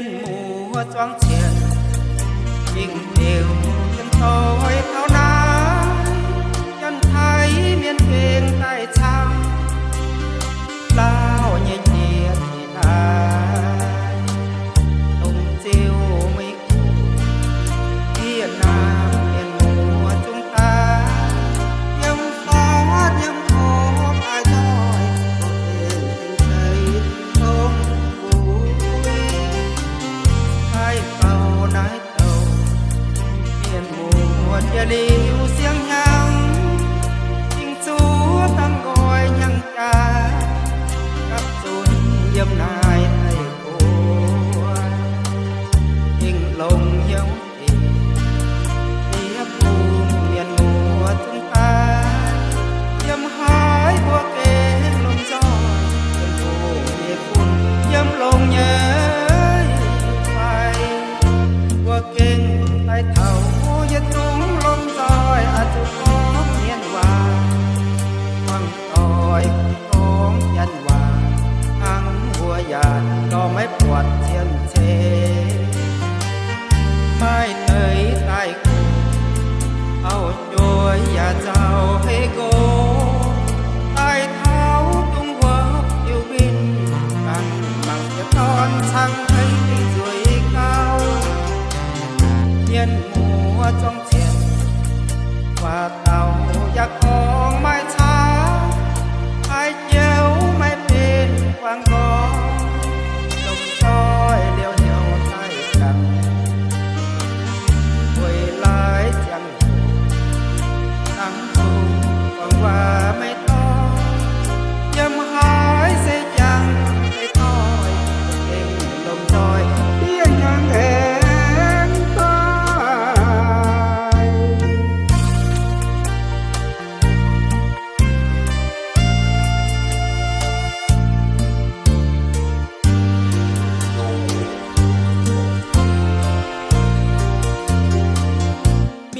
ียนหมู่จ้องเชียนยิ่งเดียวยังโต อดอย่าลีวเสียง ยนว่าอังหัวยานก็ไม่ปวดเทียนเชไม่เตยใต้กูเอาช่วยอย่าเจ้าให้โกใต้เท้าตุ้งหัวอยู่บินกันบังจะตอนช่างให้ช่วยเขาเทียนหัวจ้องเที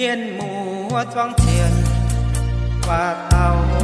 เมียนหมูจ้